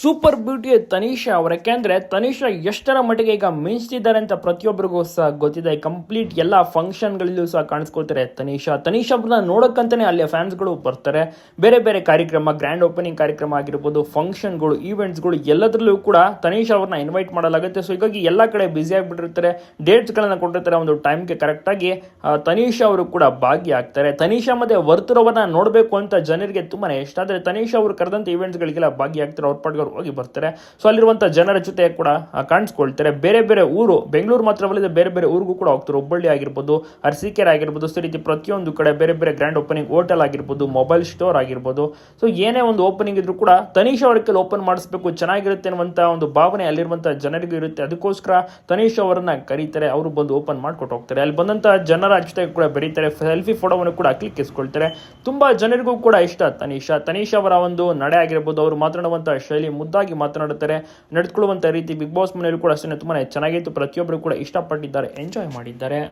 Super beauty Tanisha ಅವರ ಯಾಕೆಂದ್ರೆ ತನಿಷಾ ಎಷ್ಟರ ಮಟ್ಟಿಗೆ ಈಗ ಮಿಂಚ್ತಿದ್ದಾರೆ ಅಂತ ಪ್ರತಿಯೊಬ್ಬರಿಗೂ ಸಹ ಗೊತ್ತಿದೆ. ಕಂಪ್ಲೀಟ್ ಎಲ್ಲ ಫಂಕ್ಷನ್ಗಳಲ್ಲೂ ಸಹ ಕಾಣಿಸ್ಕೊಳ್ತಾರೆ ತನಿಷಾ. ತನಿಷಾ ಅವ್ರನ್ನ ನೋಡಕ್ಕಂತಾನೆ ಅಲ್ಲಿ ಫ್ಯಾನ್ಸ್ಗಳು ಬರ್ತಾರೆ. ಬೇರೆ ಬೇರೆ ಕಾರ್ಯಕ್ರಮ ಗ್ರ್ಯಾಂಡ್ ಓಪನಿಂಗ್ ಕಾರ್ಯಕ್ರಮ ಆಗಿರ್ಬೋದು, ಫಂಕ್ಷನ್ಗಳು ಈವೆಂಟ್ಸ್ಗಳು ಎಲ್ಲದರಲ್ಲೂ ಕೂಡ ತನಿಷಾ ಅವ್ರನ್ನ ಇನ್ವೈಟ್ ಮಾಡಲಾಗುತ್ತೆ. ಸೊ ಹೀಗಾಗಿ ಎಲ್ಲ ಕಡೆ ಬ್ಯುಸಿ ಆಗಿಬಿಟ್ಟಿರ್ತಾರೆ. ಡೇಟ್ಸ್ಗಳನ್ನು ಕೊಟ್ಟಿರ್ತಾರೆ ಒಂದು ಟೈಮ್ಗೆ ಕರೆಕ್ಟಾಗಿ ತನಿಷಾ ಅವರು ಕೂಡ ಭಾಗಿಯಾಗ್ತಾರೆ ತನಿಷಾ ಮತ್ತೆ ವರ್ತರವನ್ನ ನೋಡಬೇಕು ಅಂತ ಜನರಿಗೆ ತುಂಬಾನೇ ಇಷ್ಟ. ಆದರೆ ತನಿಷಾ ಅವರು ಕರೆದಂತ ಈವೆಂಟ್ಸ್ಗಳಿಗೆಲ್ಲ ಭಾಗಿಯಾಗ್ತಾರೆ ಅವ್ರ ಅವ್ರು ಹೋಗಿ ಬರ್ತಾರೆ. ಸೊ ಅಲ್ಲಿರುವಂಥ ಜನರ ಜೊತೆ ಕೂಡ ಕಾಣಿಸ್ಕೊಳ್ತಾರೆ. ಬೇರೆ ಬೇರೆ ಊರು, ಬೆಂಗಳೂರು ಮಾತ್ರವಲ್ಲದೆ ಬೇರೆ ಬೇರೆ ಊರಿಗೂ ಕೂಡ ಹೋಗ್ತಾರೆ. ಹುಬ್ಬಳ್ಳಿ ಆಗಿರ್ಬೋದು, ಅರಸೀಕೆರೆ ಆಗಿರ್ಬೋದು ಸೊ ರೀತಿ ಪ್ರತಿಯೊಂದು ಕಡೆ ಬೇರೆ ಬೇರೆ ಗ್ರ್ಯಾಂಡ್ ಓಪನಿಂಗ್ ಹೋಟೆಲ್ ಆಗಿರ್ಬೋದು ಮೊಬೈಲ್ ಸ್ಟೋರ್ ಆಗಿರ್ಬೋದು. ಸೊ ಏನೇ ಒಂದು ಓಪನಿಂಗ್ ಇದ್ರೂ ಕೂಡ ತನಿಷಾ ಅವರಕ್ಕೆ ಓಪನ್ ಮಾಡಿಸ್ಬೇಕು, ಚೆನ್ನಾಗಿರುತ್ತೆ ಅನ್ನುವಂಥ ಒಂದು ಭಾವನೆ ಅಲ್ಲಿರುವಂಥ ಜನರಿಗೂ ಇರುತ್ತೆ. ಅದಕ್ಕೋಸ್ಕರ ತನಿಷ್ ಅವರನ್ನ ಕರೀತಾರೆ. ಅವರು ಬಂದು ಓಪನ್ ಮಾಡ್ಕೊಟ್ಟು ಹೋಗ್ತಾರೆ. ಅಲ್ಲಿ ಬಂದಂಥ ಜನರ ಜೊತೆ ಕೂಡ ಬೆರೀತಾರೆ. ಸೆಲ್ಫಿ ಫೋಟೋವನ್ನು ಕೂಡ ಕ್ಲಿಕ್ಕಿಸ್ಕೊಳ್ತಾರೆ ತುಂಬಾ ಜನರಿಗೂ ಕೂಡ ಇಷ್ಟ ತನಿಷಾ. ತನಿಷ್ ಅವರ ಒಂದು ನಡೆ ಆಗಿರ್ಬೋದು, ಅವರು ಮಾತನಾಡುವಂಥ ಶೈಲಿ ಮುದ್ದಾಗಿ ಮಾತನಾಡುತ್ತಾರೆ. ನಡೆದುಕೊಳ್ಳುವಂಥ ರೀತಿ ಬಿಗ್ ಬಾಸ್ ಮನೆಯಲ್ಲೂ ಕೂಡ ಅಷ್ಟೇ ತುಂಬಾ ಚೆನ್ನಾಗಿತ್ತು. ಪ್ರತಿಯೊಬ್ಬರು ಕೂಡ ಇಷ್ಟಪಟ್ಟಿದ್ದಾರೆ, ಎಂಜಾಯ್ ಮಾಡಿದ್ದಾರೆ.